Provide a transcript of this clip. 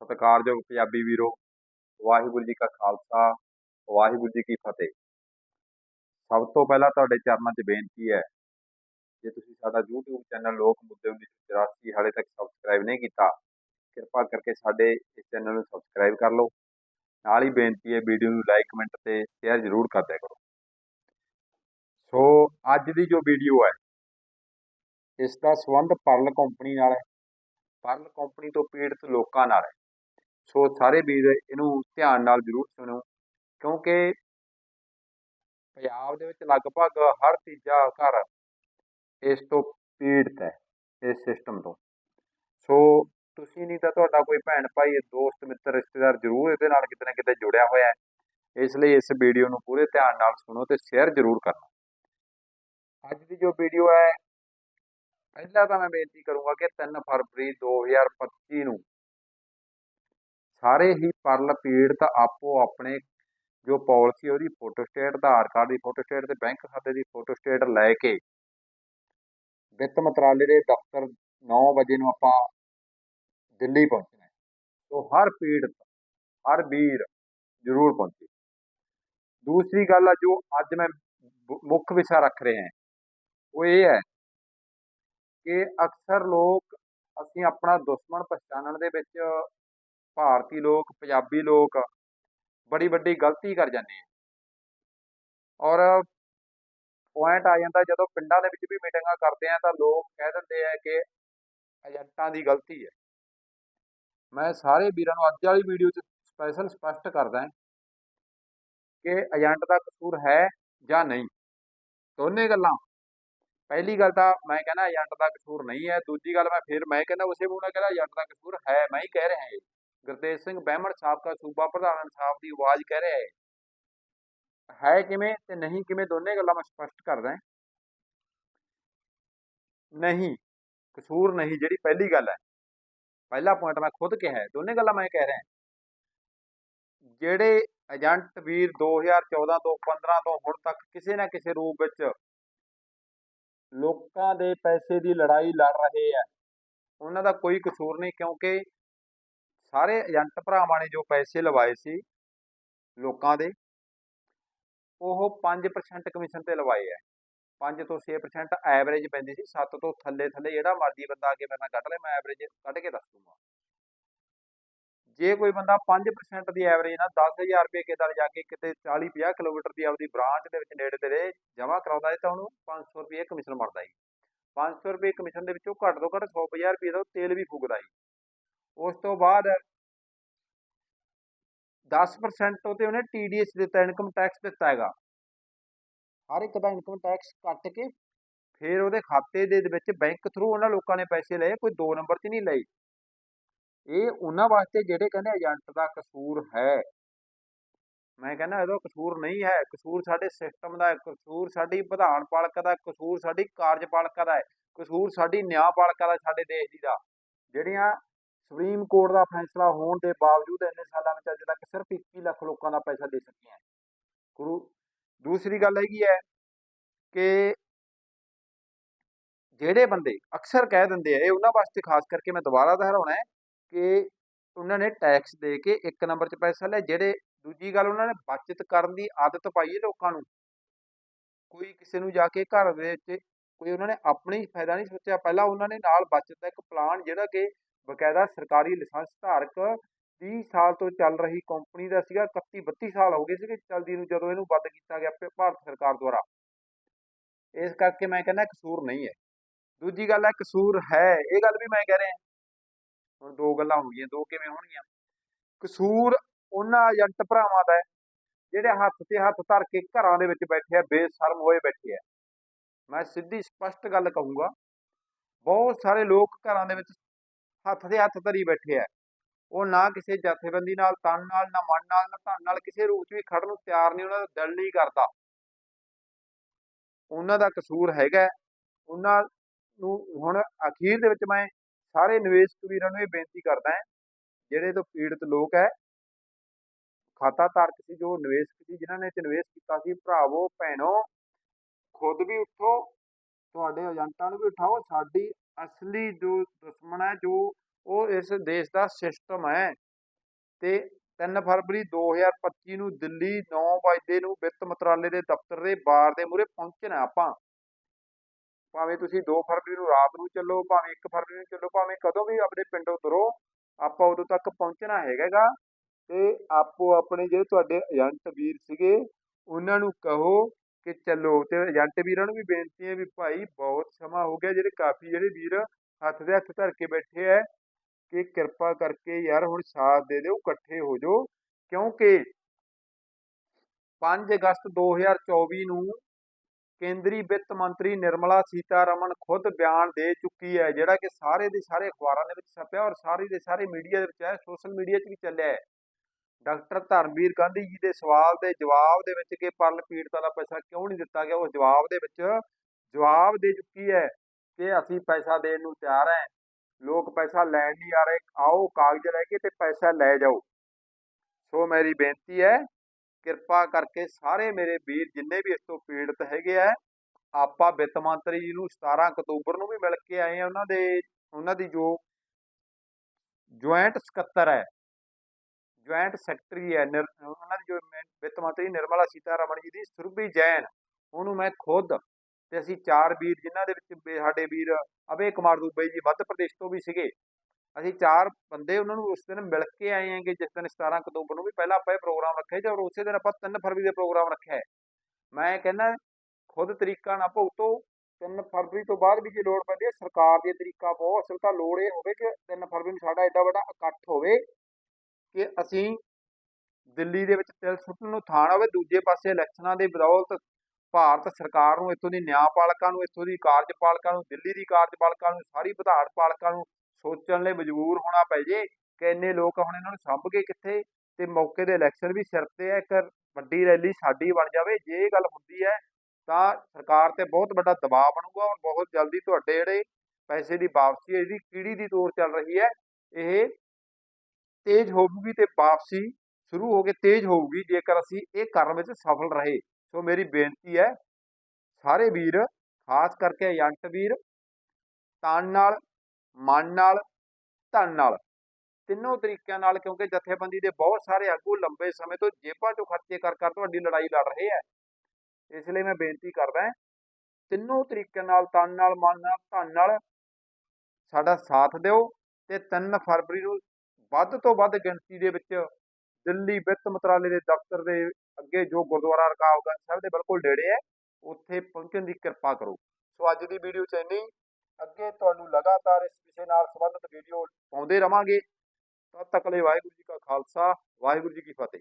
ਸਤਿਕਾਰਯੋਗ ਪੰਜਾਬੀ ਵੀਰੋ, ਵਾਹਿਗੁਰੂ ਜੀ ਕਾ ਖਾਲਸਾ, ਵਾਹਿਗੁਰੂ ਜੀ ਕੀ ਫਤਿਹ। ਸਭ ਤੋਂ ਪਹਿਲਾਂ ਤੁਹਾਡੇ ਚਰਨਾਂ 'ਚ ਬੇਨਤੀ ਹੈ, ਜੇ ਤੁਸੀਂ ਸਾਡਾ YouTube ਚੈਨਲ ਲੋਕ ਮੁੱਦੇ 1984 ਹਾਲੇ ਤੱਕ ਸਬਸਕ੍ਰਾਈਬ ਨਹੀਂ ਕੀਤਾ, ਕਿਰਪਾ ਕਰਕੇ ਸਾਡੇ ਇਸ ਚੈਨਲ ਨੂੰ ਸਬਸਕ੍ਰਾਈਬ ਕਰ ਲਓ। ਨਾਲ ਹੀ ਬੇਨਤੀ ਹੈ, ਵੀਡੀਓ ਨੂੰ ਲਾਈਕ ਕਮੈਂਟ ਤੇ ਸ਼ੇਅਰ ਜ਼ਰੂਰ ਕਰ ਦਿਆ ਕਰੋ। ਸੋ, ਅੱਜ ਦੀ ਜੋ ਵੀਡੀਓ ਹੈ, ਇਸ ਦਾ ਸੰਬੰਧ ਪਰਲ ਕੰਪਨੀ ਨਾਲ ਹੈ। ਪਰਲ ਕੰਪਨੀ ਤੋਂ ਪੀੜਤ ਲੋਕਾਂ ਨਾਲ ਹੈ। ਸੋ ਸਾਰੇ ਵੀਰ ਇਹਨੂੰ ਧਿਆਨ ਨਾਲ ਜ਼ਰੂਰ ਸੁਣੋ, ਕਿਉਂਕਿ ਪੰਜਾਬ ਦੇ ਵਿੱਚ ਲਗਭਗ ਹਰ ਤੀਜਾ ਘਰ ਇਸ ਤੋਂ ਪੀੜਤ ਹੈ, ਇਸ ਸਿਸਟਮ ਤੋਂ। ਸੋ ਤੁਸੀਂ ਨਹੀਂ ਤਾਂ ਤੁਹਾਡਾ ਕੋਈ ਭੈਣ ਭਾਈ, ਦੋਸਤ, ਮਿੱਤਰ, ਰਿਸ਼ਤੇਦਾਰ ਜ਼ਰੂਰ ਇਹਦੇ ਨਾਲ ਕਿਤੇ ਨਾ ਕਿਤੇ ਜੁੜਿਆ ਹੋਇਆ ਹੈ। ਇਸ ਲਈ ਇਸ ਵੀਡੀਓ ਨੂੰ ਪੂਰੇ ਧਿਆਨ ਨਾਲ ਸੁਣੋ ਤੇ ਸ਼ੇਅਰ ਜ਼ਰੂਰ ਕਰਨਾ ਅੱਜ ਦੀ ਜੋ ਵੀਡੀਓ ਹੈ, ਪਹਿਲਾਂ ਤਾਂ ਮੈਂ ਬੇਨਤੀ ਕਰੂੰਗਾ ਕਿ 3 ਫਰਵਰੀ 2025 ਨੂੰ ਸਾਰੇ ਹੀ ਪਰਲ ਪੀੜਤ ਆਪੋ ਆਪਣੇ ਜੋ ਪਾਲਿਸੀ ਉਹਦੀ ਫੋਟੋ ਸਟੇਟ, ਆਧਾਰ ਕਾਰਡ ਦੀ ਫੋਟੋ ਸਟੇਟ ਤੇ ਬੈਂਕ ਖਾਤੇ ਦੀ ਫੋਟੋ ਸਟੇਟ ਲੈ ਕੇ ਵਿੱਤ ਮੰਤਰਾਲੇ ਦੇ ਦਫ਼ਤਰ 9 ਵਜੇ ਨੂੰ ਆਪਾਂ ਦਿੱਲੀ ਪਹੁੰਚਣਾ ਹੈ। ਸੋ ਹਰ ਪੀੜਤ, ਹਰ ਵੀਰ ਜ਼ਰੂਰ ਪਹੁੰਚੇ। ਦੂਸਰੀ ਗੱਲ ਆ ਜੋ ਅੱਜ ਮੈਂ, ਮੁੱਖ ਵਿਸ਼ਾ ਰੱਖ ਰਿਹਾ ਹਾਂ, ਉਹ ਇਹ ਹੈ ਕਿ ਅਕਸਰ ਲੋਕ ਅਸੀਂ ਆਪਣਾ ਦੁਸ਼ਮਣ ਪਛਾਣਨ ਦੇ ਵਿੱਚ ਭਾਰਤੀ ਲੋਕ, ਪੰਜਾਬੀ ਲੋਕ ਬੜੀ ਵੱਡੀ ਗਲਤੀ ਕਰ ਜਾਂਦੇ ਆ। ਔਰ ਪੁਆਇੰਟ ਆ ਜਾਂਦਾ ਜਦੋਂ ਪਿੰਡਾਂ ਦੇ ਵਿੱਚ ਵੀ ਮੀਟਿੰਗਾਂ ਕਰਦੇ ਆ ਤਾਂ ਲੋਕ ਕਹਿ ਦਿੰਦੇ ਆ ਕਿ ਏਜੰਟਾਂ ਦੀ ਗਲਤੀ ਹੈ। ਮੈਂ ਸਾਰੇ ਵੀਰਾਂ ਨੂੰ ਅੱਜ ਵਾਲੀ ਵੀਡੀਓ 'ਚ ਸਪੈਸ਼ਲ ਸਪਸ਼ਟ ਕਰਦਾ ਕਿ ਏਜੰਟ ਦਾ ਕਸੂਰ ਹੈ ਜਾਂ ਨਹੀਂ। ਦੋਨੇ ਗੱਲਾਂ। ਪਹਿਲੀ ਗੱਲ ਤਾਂ ਮੈਂ ਕਹਿੰਦਾ ਏਜੰਟ ਦਾ ਕਸੂਰ ਨਹੀਂ ਹੈ। ਦੂਜੀ ਗੱਲ ਮੈਂ ਫਿਰ ਮੈਂ ਕਹਿੰਦਾ ਉਸੇ ਮੂੰਹ ਨਾਲ ਕਹਿੰਦਾ ਏਜੰਟ ਦਾ ਕਸੂਰ ਹੈ, ਮੈਂ ਹੀ ਕਹਿ ਰਿਹਾ ਹਾਂ। ਗੁਰਦੇਵ ਸਿੰਘ ਬਹਿਮਣ ਸਾਬਕਾ ਸੂਬਾ ਪ੍ਰਧਾਨ ਇਨਸਾਫ ਦੀ ਆਵਾਜ਼ ਕਹਿ ਰਿਹਾ ਹੈ। ਹੈ ਕਿਵੇਂ ਤੇ ਨਹੀਂ ਕਿਵੇਂ ਦੋਨੇ ਗੱਲਾਂ ਮੈਂ ਸਪਸ਼ਟ ਕਰਦਾ ਨਹੀਂ, ਕਸੂਰ ਨਹੀਂ, ਜਿਹੜੀ ਪਹਿਲੀ ਗੱਲ ਹੈ। ਪਹਿਲਾ ਪੁਆਇੰਟ ਮੈਂ ਖੁਦ ਕਿਹਾ ਹੈ, ਦੋਨੇ ਗੱਲਾਂ ਮੈਂ ਕਹਿ ਰਿਹਾ ਜਿਹੜੇ ਏਜੰਟ ਵੀਰ 2014 ਤੋਂ 15 ਤੋਂ ਹੁਣ ਤੱਕ ਕਿਸੇ ਨਾ ਕਿਸੇ ਰੂਪ ਵਿੱਚ ਲੋਕਾਂ ਦੇ ਪੈਸੇ ਦੀ ਲੜਾਈ ਲੜ ਰਹੇ ਆ, ਉਹਨਾਂ ਦਾ ਕੋਈ ਕਸੂਰ ਨਹੀਂ ਕਿਉਂਕਿ ਸਾਰੇ ਏਜੰਟ ਭਰਾਵਾਂ ਨੇ ਜੋ ਪੈਸੇ ਲਵਾਏ ਸੀ ਲੋਕਾਂ ਦੇ, ਉਹ 5% ਕਮਿਸ਼ਨ ਤੇ ਲਵਾਏ ਆ। 5 ਤੋਂ 6% ਐਵਰੇਜ ਪੈਂਦੀ ਸੀ 7 ਤੋਂ ਥੱਲੇ ਥੱਲੇ ਜਿਹੜਾ ਮਰਜ਼ੀ ਬੰਦਾ ਆ ਕੇ ਮੇਰੇ ਨਾਲ ਕੱਢ ਲੈ, ਮੈਂ ਐਵਰੇਜ ਕੱਢ ਕੇ ਦੱਸ ਦੂੰਗਾ। ਜੇ ਕੋਈ ਬੰਦਾ 5% ਦੀ ਐਵਰੇਜ ਨਾਲ 10000 ਰੁਪਏ ਕਿਤੇ ਜਾ ਕੇ ਕਿਤੇ 40 50 ਕਿਲੋਮੀਟਰ ਦੀ ਆਪਦੀ ਬ੍ਰਾਂਚ ਦੇ ਵਿੱਚ ਨੇੜੇ ਤੇੜੇ ਜਮ੍ਹਾਂ ਕਰਾਉਂਦਾ ਹੈ ਤਾਂ ਉਹਨੂੰ 500 ਰੁਪਏ ਕਮਿਸ਼ਨ ਮਿਲਦਾ ਹੈ। 500 ਰੁਪਏ ਕਮਿਸ਼ਨ ਦੇ ਵਿੱਚੋਂ ਘੱਟ ਤੋਂ ਘੱਟ 100 ਰੁਪਏ ਦਾ ਤੇਲ ਵੀ ਫੂਕਦਾ ਹੈ। ਉਸ ਤੋਂ ਬਾਅਦ 10% ਤੇ ਉਹਨੇ TDS ਦਿੱਤਾ ਇਨਕਮ ਟੈਕਸ ਦਿੱਤਾ ਹੈਗਾ। ਹਰ ਇੱਕ ਦਾ ਇਨਕਮ ਟੈਕਸ ਕੱਟ ਕੇ ਫਿਰ ਉਹਦੇ ਖਾਤੇ ਦੇ ਵਿੱਚ ਬੈਂਕ ਥਰੂ ਉਹਨਾਂ ਲੋਕਾਂ ਨੇ ਪੈਸੇ ਲਏ, ਕੋਈ 2 ਨੰਬਰ 'ਚ ਨਹੀਂ ਲਏ। ਇਹ ਉਹਨਾਂ ਵਾਸਤੇ ਜਿਹੜੇ ਕਹਿੰਦੇ ਏਜੰਟ ਦਾ ਕਸੂਰ ਹੈ। ਮੈਂ ਕਹਿੰਦਾ ਇਹਦਾ ਕਸੂਰ ਨਹੀਂ ਹੈ, ਕਸੂਰ ਸਾਡੇ ਸਿਸਟਮ ਦਾ ਹੈ, ਕਸੂਰ ਸਾਡੀ ਵਿਧਾਨ ਪਾਲਿਕਾ ਦਾ ਕਸੂਰ ਸਾਡੀ ਕਾਰਜਪਾਲਿਕਾ ਦਾ ਹੈ, ਕਸੂਰ ਸਾਡੀ ਨਿਆਂ ਪਾਲਿਕਾ ਦਾ ਸਾਡੇ ਦੇਸ਼ ਦੀ ਦਾ। ਜਿਹੜੀਆਂ ਸੁਪਰੀਮ ਕੋਰਟ ਦਾ ਫੈਸਲਾ ਹੋਣ ਦੇ ਬਾਵਜੂਦ ਇੰਨੇ ਸਾਲਾਂ ਵਿੱਚ ਅਜੇ ਤੱਕ ਸਿਰਫ 21 ਲੱਖ ਲੋਕਾਂ ਦਾ ਪੈਸਾ ਦੇ ਸਕੀਆਂ ਗੁਰੂ, ਦੂਸਰੀ ਗੱਲ ਹੈਗੀ ਹੈ ਕਿ ਜਿਹੜੇ ਬੰਦੇ ਅਕਸਰ ਕਹਿ ਦਿੰਦੇ ਆ, ਇਹ ਉਹਨਾਂ ਵਾਸਤੇ ਖਾਸ ਕਰਕੇ ਮੈਂ ਦੁਬਾਰਾ ਦੁਹਰਾਉਣਾ ਹੈ ਕਿ ਉਹਨਾਂ ਨੇ ਟੈਕਸ ਦੇ ਕੇ ਇੱਕ ਨੰਬਰ 'ਚ ਪੈਸਾ ਲਿਆ, ਜਿਹੜੇ ਦੂਜੀ ਗੱਲ ਉਹਨਾਂ ਨੇ ਬਚਤ ਕਰਨ ਦੀ ਆਦਤ ਪਾਈ ਹੈ ਲੋਕਾਂ ਨੂੰ। ਕੋਈ ਕਿਸੇ ਨੂੰ ਜਾ ਕੇ ਘਰ ਦੇ ਵਿੱਚ ਕੋਈ ਉਹਨਾਂ ਨੇ ਆਪਣੀ, ਫਾਇਦਾ ਨਹੀਂ ਸੋਚਿਆ। ਪਹਿਲਾਂ ਉਹਨਾਂ ਨੇ ਨਾਲ ਬਚਤ ਦਾ ਇੱਕ ਪਲਾਨ ਜਿਹੜਾ ਕਿ ਬਕਾਇਦਾ ਸਰਕਾਰੀ ਲਾਇਸੈਂਸ ਧਾਰਕ 30 ਸਾਲ ਤੋਂ ਚੱਲ ਰਹੀ ਕੰਪਨੀ ਦਾ ਸੀਗਾ 31 32 ਸਾਲ ਹੋ ਗਏ ਸੀਗੇ, ਚਲਦੀ ਨੂੰ ਜਦੋਂ ਇਹਨੂੰ ਬੰਦ ਕੀਤਾ ਗਿਆ ਭਾਰਤ ਸਰਕਾਰ ਦੁਆਰਾ। ਇਸ ਕਰਕੇ ਮੈਂ ਕਹਿੰਦਾ ਕਸੂਰ ਨਹੀਂ ਹੈ। ਦੂਜੀ ਗੱਲ ਹੈ, ਕਸੂਰ ਹੈ, ਇਹ ਗੱਲ ਵੀ ਮੈਂ ਕਹਿ ਰਿਹਾ। ਹੁਣ ਦੋ ਗੱਲਾਂ ਹੋ ਗਈਆਂ, ਦੋ ਕਿਵੇਂ ਹੋਣਗੀਆਂ? ਕਸੂਰ ਉਹਨਾਂ ਏਜੰਟ ਭਰਾਵਾਂ ਦਾ ਹੈ, ਜਿਹੜੇ ਹੱਥ ਤੇ ਹੱਥ ਧਰ ਕੇ ਘਰਾਂ ਦੇ ਵਿੱਚ ਬੈਠੇ ਆ, ਬੇਸ਼ਰਮ ਹੋਏ ਬੈਠੇ ਆ। ਮੈਂ ਸਿੱਧੀ ਸਪਸ਼ਟ ਗੱਲ ਕਹੂੰਗਾ, ਬਹੁਤ ਸਾਰੇ ਲੋਕ ਘਰਾਂ ਦੇ ਵਿੱਚ ਹੱਥ ਦੇ ਹੱਥ ਧਰੀ ਬੈਠੇ ਆ। ਉਹ ਨਾ ਕਿਸੇ ਜਥੇਬੰਦੀ ਨਾਲ, ਤਨ ਨਾਲ, ਨਾ ਮਨ ਨਾਲ, ਨਾ ਧਨ ਨਾਲ, ਕਿਸੇ ਰੂਪ 'ਚ ਵੀ ਖੜਨ ਨੂੰ ਤਿਆਰ ਨਹੀਂ, ਉਹਨਾਂ ਦਾ ਦਿਲ ਨਹੀਂ ਕਰਦਾ। ਉਹਨਾਂ ਦਾ ਕਸੂਰ ਹੈਗਾ ਉਹਨਾਂ ਨੂੰ ਹੁਣ ਅਖੀਰ ਦੇ ਵਿੱਚ ਮੈਂ ਸਾਰੇ ਨਿਵੇਸ਼ਕ ਵੀਰਾਂ ਨੂੰ ਇਹ ਬੇਨਤੀ ਕਰਦਾ ਹਾਂ, ਜਿਹੜੇ ਤੋਂ ਪੀੜਤ ਲੋਕ ਹੈ ਖਾਤਾ ਧਾਰਕ ਸੀ, ਜੋ ਨਿਵੇਸ਼ਕ ਸੀ, ਜਿਨ੍ਹਾਂ ਨੇ ਇਹ ਨਿਵੇਸ਼ ਕੀਤਾ ਸੀ, ਭਰਾਵੋ, ਭੈਣੋ, ਖੁਦ ਵੀ ਉੱਠੋ, ਤੁਹਾਡੇ ਏਜੰਟਾਂ ਨੂੰ ਵੀ ਉਠਾਓ, ਸਾਡੀ ਅਸਲੀ ਜੋ ਦੁਸ਼ਮਣ ਹੈ, ਜੋ ਉਹ ਇਸ ਦੇਸ਼ ਦਾ ਸਿਸਟਮ ਹੈ। ਤੇ 3 ਫਰਵਰੀ 2025 ਨੂੰ ਦਿੱਲੀ 9 ਵਜੇ ਨੂੰ ਵਿੱਤ ਮੰਤਰਾਲੇ ਦੇ ਦਫ਼ਤਰ ਦੇ ਬਾਰ ਦੇ ਮੂਹਰੇ ਪਹੁੰਚਣਾ ਆਪਾਂ। ਭਾਵੇਂ ਤੁਸੀਂ 2 ਫਰਵਰੀ ਨੂੰ ਰਾਤ ਨੂੰ ਚੱਲੋ, ਭਾਵੇਂ 1 ਫਰਵਰੀ ਨੂੰ ਚੱਲੋ, ਭਾਵੇਂ ਕਦੋਂ ਵੀ ਆਪਣੇ ਪਿੰਡੋਂ ਤੁਰੋ, ਆਪਾਂ ਉਦੋਂ ਤੱਕ ਪਹੁੰਚਣਾ ਹੈਗਾ ਤੇ ਆਪੋ ਆਪਣੇ ਜਿਹੜੇ ਤੁਹਾਡੇ ਏਜੰਟ ਵੀਰ ਸੀਗੇ, ਉਹਨਾਂ ਨੂੰ ਕਹੋ ਕਿ ਚੱਲੋ, ਤੇ ਏਜੰਟ ਵੀਰਾਂ ਨੂੰ ਵੀ ਬੇਨਤੀ ਹੈ ਵੀ ਭਾਈ ਬਹੁਤ ਸਮਾਂ ਹੋ ਗਿਆ, ਜਿਹੜੇ ਕਾਫੀ ਜਿਹੜੇ ਵੀਰ ਹੱਥ ਦੇ ਹੱਥ ਧਰ ਕੇ ਬੈਠੇ ਐ ਕਿ ਕਿਰਪਾ ਕਰਕੇ ਯਾਰ ਹੁਣ ਸਾਥ ਦੇ ਦਿਓ, ਇਕੱਠੇ ਹੋ ਜਾਓ, ਕਿਉਂਕਿ 5 ਅਗਸਤ 2024 ਨੂੰ ਕੇਂਦਰੀ ਵਿੱਤ ਮੰਤਰੀ ਨਿਰਮਲਾ ਸੀਤਾਰਮਨ ਖੁਦ ਬਿਆਨ ਦੇ ਚੁੱਕੀ ਹੈ, ਜਿਹੜਾ ਕਿ ਸਾਰੇ ਦੇ ਸਾਰੇ ਅਖਬਾਰਾਂ ਦੇ ਵਿੱਚ ਛਪਿਆ ਔਰ ਸਾਰੇ ਦੇ ਸਾਰੇ ਮੀਡੀਆ ਦੇ ਵਿੱਚ ਹੈ, ਸੋਸ਼ਲ ਮੀਡੀਆ 'ਚ ਵੀ ਚੱਲਿਆ ਹੈ। ਡਾਕਟਰ ਧਰਮਵੀਰ ਗਾਂਧੀ ਜੀ ਦੇ ਸਵਾਲ ਦੇ ਜਵਾਬ ਦੇ ਵਿੱਚ ਕਿ ਪਰਲ ਪੀੜਤਾਂ ਦਾ ਪੈਸਾ ਕਿਉਂ ਨਹੀਂ ਦਿੱਤਾ ਗਿਆ, ਉਹ ਜਵਾਬ ਦੇ ਵਿੱਚ ਜਵਾਬ ਦੇ ਚੁੱਕੀ ਹੈ ਕਿ ਅਸੀਂ ਪੈਸਾ ਦੇਣ ਨੂੰ ਤਿਆਰ ਹੈ, ਲੋਕ ਪੈਸਾ ਲੈਣ ਨਹੀਂ ਆ ਰਹੇ, ਆਓ ਕਾਗਜ਼ ਲੈ ਕੇ ਤੇ ਪੈਸਾ ਲੈ ਜਾਓ। ਸੋ ਮੇਰੀ ਬੇਨਤੀ ਹੈ, ਕਿਰਪਾ ਕਰਕੇ ਸਾਰੇ ਮੇਰੇ ਵੀਰ ਜਿੰਨੇ ਵੀ ਇਸ ਤੋਂ ਪੀੜਤ ਹੈਗੇ ਆ, ਆਪਾਂ ਵਿੱਤ ਮੰਤਰੀ ਜੀ ਨੂੰ 17 ਅਕਤੂਬਰ ਨੂੰ ਵੀ ਮਿਲ ਕੇ ਆਏ ਆ, ਉਹਨਾਂ ਦੇ, ਉਹਨਾਂ ਦੀ ਜੋ ਜੁਆਇੰਟ ਸਕੱਤਰ ਹੈ ਜੁਆਇੰਟ ਸੈਕਟਰੀ ਹੈ ਨਿਰ- ਉਹਨਾਂ ਦੀ ਜੋ ਵਿੱਤ ਮੰਤਰੀ ਨਿਰਮਲਾ ਸੀਤਾਰਮਨ ਜੀ ਦੀ ਸੁਰਭੀ ਜੈਨ, ਉਹਨੂੰ ਮੈਂ ਖੁਦ ਤੇ ਅਸੀਂ ਚਾਰ ਵੀਰ ਜਿਨ੍ਹਾਂ ਦੇ ਵਿੱਚ ਸਾਡੇ ਵੀਰ ਅਭੇ ਕੁਮਾਰ ਦੁਬਈ ਜੀ ਮੱਧ ਪ੍ਰਦੇਸ਼ ਤੋਂ ਵੀ ਸੀਗੇ। ਅਸੀਂ ਚਾਰ ਬੰਦੇ ਉਹਨਾਂ ਨੂੰ ਉਸ ਦਿਨ ਮਿਲ ਕੇ ਆਏ ਆਂਗੇ ਜਿਸ ਦਿਨ 17 ਅਕਤੂਬਰ ਨੂੰ ਵੀ ਪਹਿਲਾਂ ਆਪਾਂ ਇਹ ਪ੍ਰੋਗਰਾਮ ਰੱਖਿਆ ਸੀ ਔਰ ਉਸੇ ਦਿਨ ਆਪਾਂ 3 ਫਰਵਰੀ ਦੇ ਪ੍ਰੋਗਰਾਮ ਰੱਖਿਆ ਹੈ। ਮੈਂ ਕਹਿੰਦਾ ਖੁਦ ਤਰੀਕਾ ਨਾ ਭੁਗਤੋ 3 ਫਰਵਰੀ ਤੋਂ ਬਾਅਦ ਵੀ ਜੇ ਲੋੜ ਪੈਂਦੀ ਹੈ, ਸਰਕਾਰ ਦੀ ਤਰੀਕਾ ਬਹੁਤ ਅਸਲ ਤਾਂ ਲੋੜ ਇਹ ਹੋਵੇ ਕਿ 3 ਫਰਵਰੀ ਨੂੰ ਸਾਡਾ ਐਡਾ ਵੱਡਾ ਇਕੱਠ ਹੋਵੇ। ਕਿ ਅਸੀਂ ਦਿੱਲੀ ਦੇ ਵਿੱਚ ਤਿਲ ਸੁੱਟਣ ਨੂੰ ਥਾਂ ਹੋਵੇ, ਦੂਜੇ ਪਾਸੇ ਇਲੈਕਸ਼ਨਾਂ ਦੇ ਬਦੌਲਤ ਭਾਰਤ ਸਰਕਾਰ ਨੂੰ, ਇੱਥੋਂ ਦੀ ਨਿਆਂਪਾਲਕਾਂ ਨੂੰ, ਇੱਥੋਂ ਦੀ ਕਾਰਜਪਾਲਕਾਂ ਨੂੰ, ਦਿੱਲੀ ਦੀ ਕਾਰਜਪਾਲਕਾਂ ਨੂੰ, ਸਾਰੀ ਵਿਧਾਨ ਪਾਲਕਾਂ ਨੂੰ ਸੋਚਣ ਲਈ ਮਜਬੂਰ ਹੋਣਾ ਪੈ ਜੇ ਕਿ ਇੰਨੇ ਲੋਕ ਹੁਣ ਇਹਨਾਂ ਨੂੰ ਸੰਭ ਕੇ ਕਿੱਥੇ ਤੇ ਮੌਕੇ ਦੇ ਇਲੈਕਸ਼ਨ ਵੀ ਸਿਰ ਤੇ ਹੈ, ਇੱਕ ਵੱਡੀ ਰੈਲੀ ਸਾਡੀ ਬਣ ਜਾਵੇ। ਜੇ ਇਹ ਗੱਲ ਹੁੰਦੀ ਹੈ, ਤਾਂ ਸਰਕਾਰ ਤੇ ਬਹੁਤ ਵੱਡਾ ਦਬਾਅ ਬਣੂਗਾ ਔਰ ਬਹੁਤ ਜਲਦੀ ਤੁਹਾਡੇ ਜਿਹੜੇ ਪੈਸੇ ਦੀ ਵਾਪਸੀ ਹੈ, ਇਹਦੀ ਕੀੜੀ ਦੀ ਤੋਰ ਚੱਲ ਰਹੀ ਹੈ। ਇਹ ਤੇਜ਼ ਹੋਊਗੀ ਤੇ ਵਾਪਸੀ ਸ਼ੁਰੂ ਹੋ ਕੇ ਤੇਜ਼ ਹੋਊਗੀ, ਜੇਕਰ ਅਸੀਂ ਇਹ ਕਰਨ ਵਿੱਚ ਸਫਲ ਰਹੇ। ਸੋ ਮੇਰੀ ਬੇਨਤੀ ਹੈ, ਸਾਰੇ ਵੀਰ, ਖਾਸ ਕਰਕੇ ਏਜੰਟ ਵੀਰ, ਤਨ ਨਾਲ, ਮਨ ਨਾਲ, ਧਨ ਨਾਲ, ਤਿੰਨੋਂ ਤਰੀਕਿਆਂ ਨਾਲ, ਕਿਉਂਕਿ ਜਥੇਬੰਦੀ ਦੇ ਬਹੁਤ ਸਾਰੇ ਆਗੂ ਲੰਬੇ ਸਮੇਂ ਤੋਂ ਜੇਬਾਂ ਚੋਂ ਖਰਚੇ ਕਰ ਕਰ ਤੁਹਾਡੀ ਲੜਾਈ ਲੜ ਰਹੇ ਹੈ। ਇਸ ਲਈ ਮੈਂ ਬੇਨਤੀ ਕਰਦਾ ਤਿੰਨੋਂ ਤਰੀਕਿਆਂ ਨਾਲ, ਤਨ ਨਾਲ, ਮਨ ਨਾਲ, ਧਨ ਨਾਲ ਸਾਡਾ ਸਾਥ ਦਿਓ ਤੇ 3 ਫਰਵਰੀ ਨੂੰ ਵੱਧ ਤੋਂ ਵੱਧ ਗਿਣਤੀ ਦੇ ਵਿੱਚ ਦਿੱਲੀ ਵਿੱਤ ਮੰਤਰਾਲੇ ਦੇ ਦਫ਼ਤਰ ਦੇ ਅੱਗੇ ਜੋ ਗੁਰਦੁਆਰਾ ਰਕਾਬਗੰਜ ਸਾਹਿਬ ਦੇ ਬਿਲਕੁਲ ਨੇੜੇ ਹੈ, ਉੱਥੇ ਪਹੁੰਚਣ ਦੀ ਕਿਰਪਾ ਕਰੋ। ਸੋ ਅੱਜ ਦੀ ਵੀਡੀਓ ਚ ਇੰਨੀ ਅੱਗੇ ਤੁਹਾਨੂੰ ਲਗਾਤਾਰ ਇਸ ਵਿਸ਼ੇ ਨਾਲ ਸੰਬੰਧਿਤ ਵੀਡੀਓ ਪਾਉਂਦੇ ਰਵਾਂਗੇ। ਤਦ ਤੱਕ ਲਈ ਵਾਹਿਗੁਰੂ ਜੀ ਕਾ ਖਾਲਸਾ, ਵਾਹਿਗੁਰੂ ਜੀ ਕੀ ਫਤਿਹ।